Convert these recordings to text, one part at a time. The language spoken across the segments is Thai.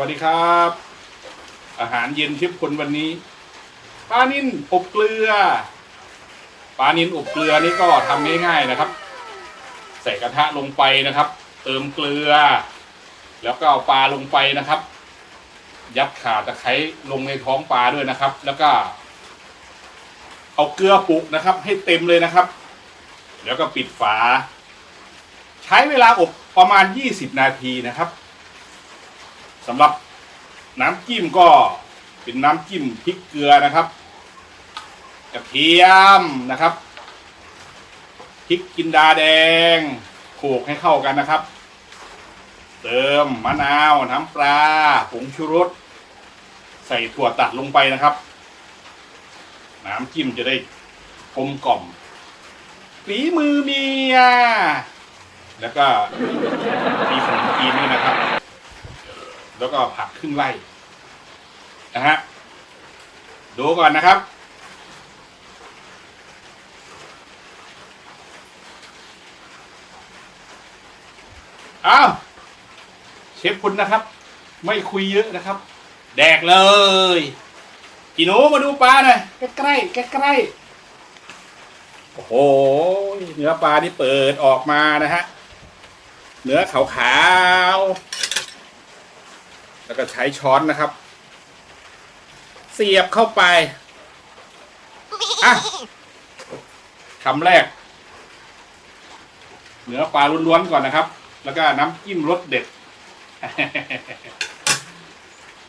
วัสดีครับ อาหารเย็นชิปคนวันนี้ปลานิ่นอบเกลือปลานิ่นอบเกลือนี่ก็ทำง่ายๆนะครับ ใส่กระทะลงไปนะครับ เติมเกลือ แล้วก็เอาปลาลงไปนะครับ ยัดขาตะไคร้ลงในท้องปลาด้วยนะครับ แล้วก็เอาเกลือปุกนะครับ ให้เต็มเลยนะครับ แล้วก็ปิดฝา ใช้เวลาอบประมาณ 20 นาทีนะครับ สำหรับน้ำจิ้มก็เป็นน้ำจิ้มพริกเกลือนะครับกระเทียมนะครับพริกกินดาแดงโขลกให้เข้ากันนะครับ เติมมะนาวน้ำปลาผงชูรสใส่ถั่วตัดลงไปนะครับ น้ำจิ้มจะได้กลมกล่อมฝีมือเมีย แล้วก็มีขนมจีนด้วยนะครับ แล้วก็ผักครึ่งไร่นะฮะดูก่อนนะครับ อ้าว เชฟคุณนะครับ ไม่คุยเยอะนะครับ แดกเลยกีหนูมาดูปลาหน่อยใกล้ใกล้ใกล้ใกล้ๆโอ้โห เนื้อปลาที่เปิดออกมานะฮะ เนื้อขาวๆ แล้วก็ใช้ช้อนนะครับ เสียบเข้าไปอะคำแรก เนื้อปลาล้วนๆก่อนนะครับ แล้วก็น้ำจิ้มรสเด็ด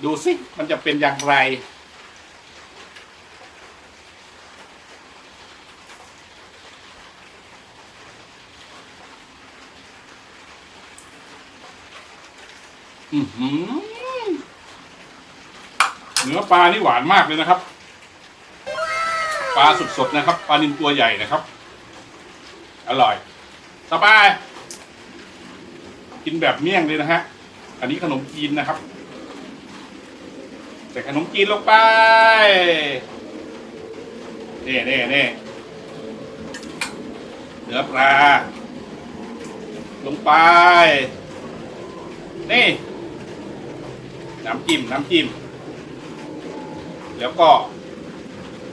ดูสิมันจะเป็นอย่างไรอือหือ เนื้อปลานี่หวานมากเลยนะครับ ปลาสดๆนะครับ ปลานินตัวใหญ่นะครับ อร่อย สบาย กินแบบเมี่ยงเลยนะฮะ อันนี้ขนมจีนนะครับ ใส่ขนมจีนลงไปนี่นี่นี่เนื้อปลา ลงไป นี่ น้ำจิ้ม น้ำจิ้ม แล้วก็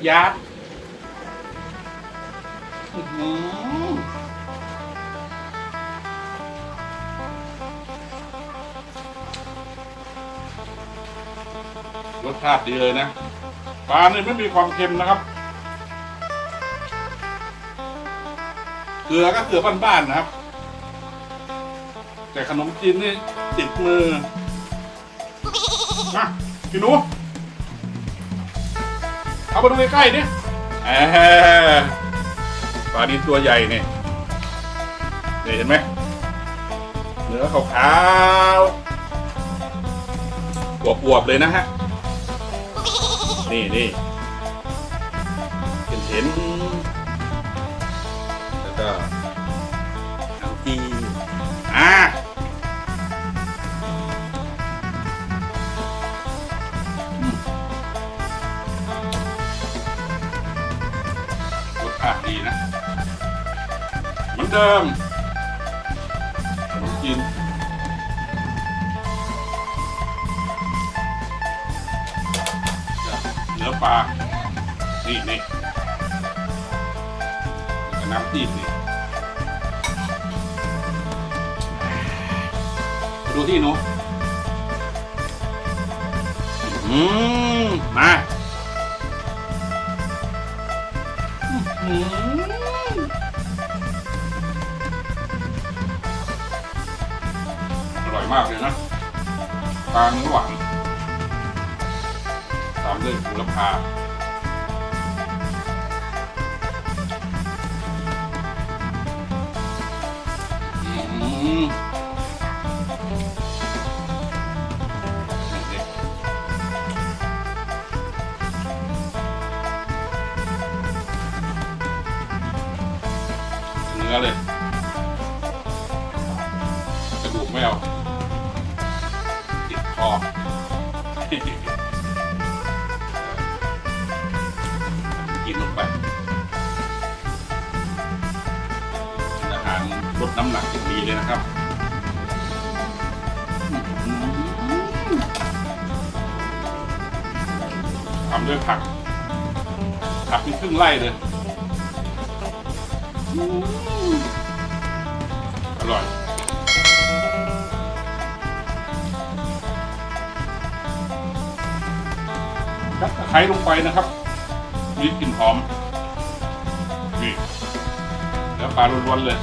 ยัดรสชาติดีเลยนะปลาเนี่ยไม่มีความเค็มนะครับ เกลือก็เกลือบ้านๆนะครับ แต่ขนมจีนนี่ติดมือมาพี่หนู เอามาดูใกล้ๆดิแหมปลาดินตัวใหญ่เนี่ยเห็นไหมเนื้อขาวๆอวบๆเลยนะฮะ นี่นี่เห็นเห็น เหมือนเดิมขนมจีนเนื้อปลา นี่นี่แล้วก็น้ำจิ้มนี่ดูที่หนูอืมมาอืม อยมากเลยนะปลาเนื้อหวานตามด้วยบุรพาอืมนี่ๆเนื้อเลย ลดน้ำหนักอย่างดีเลยนะครับทำด้วยผัก ผักมีครึ่งไร่เลยอืมอร่อยยัดตะไคร้ลงไปนะครับมีกลิ่นหอมนี่แล้วปลาล้วนๆเลย